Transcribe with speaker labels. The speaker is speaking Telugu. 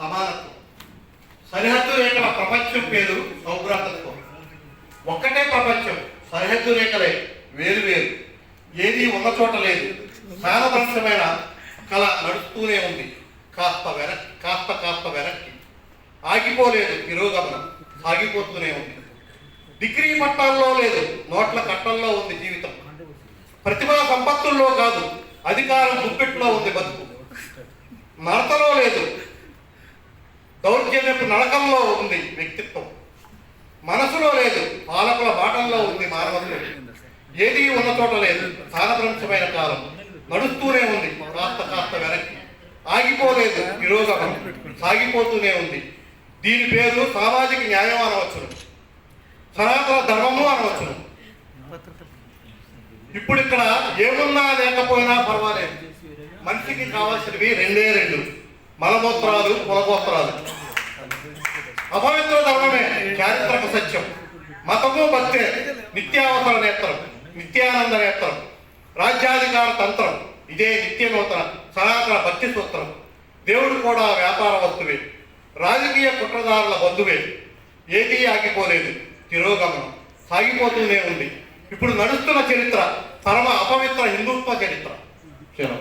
Speaker 1: సమానత్వం. సరిహద్దు రేఖల ప్రపంచం పేరు సౌభ్రాతత్వం. ఒక్కటే ప్రపంచం సరిహద్దు రేఖలే వేరు వేరు. ఏది ఉన్న చోట లేదు. సానభ్రంశమైన కళ నడుస్తూనే ఉంది. కాస్త వెనక్కి కాస్త కాస్త వెనక్కి. ఆగిపోలేదు తిరోగమనం సాగిపోతూనే ఉంది. డిగ్రీ పట్టాల్లో లేదు నోట్ల కట్టల్లో ఉంది జీవితం. ప్రతిభా సంపత్తుల్లో కాదు అధికారం గుప్పెట్లో ఉంది బతుకు. మరతలో లేదు దౌర్జన్యపు నడకంలో ఉంది వ్యక్తిత్వం. మనసులో లేదు పాలకుల మాటల్లో ఉంది మానవత్వం. ఏది ఉన్న చోట లేదు సారభ్రంశమైన కాలం. నడుస్తూనే ఉంది కాస్త కాస్త వెనక్కి. ఆగిపోలేదు నిరోధకం. సాగిపోతూనే ఉంది. దీని పేరు సామాజిక న్యాయం అనవచ్చును. సనాతన ధర్మము అనవచ్చును. ఇప్పుడు ఇక్కడ ఏమున్నా లేకపోయినా పర్వాలేదు. మనిషికి కావాల్సినవి రెండే రెండు. మలమూత్రాలు కులగోత్రాలు అపవిత్ర ధర్మమే చారిత్రక సత్యం. మతము భక్తే నిత్యావసర నేత్రం నిత్యానంద నేత్రం. రాజ్యాధికార తంత్రం ఇదే నిత్యనూతన సనాతన భక్తి సూత్రం. దేవుడు కూడా వ్యాపార వస్తువే రాజకీయ కుట్రదారుల బంధువే. ఏదీ ఆగిపోలేదు తిరోగమనం. సాగిపోతూనే ఉంది. ఇప్పుడు నడుస్తున్న చరిత్ర పరమ అపవిత్ర హిందుత్వ చరిత్ర. చలో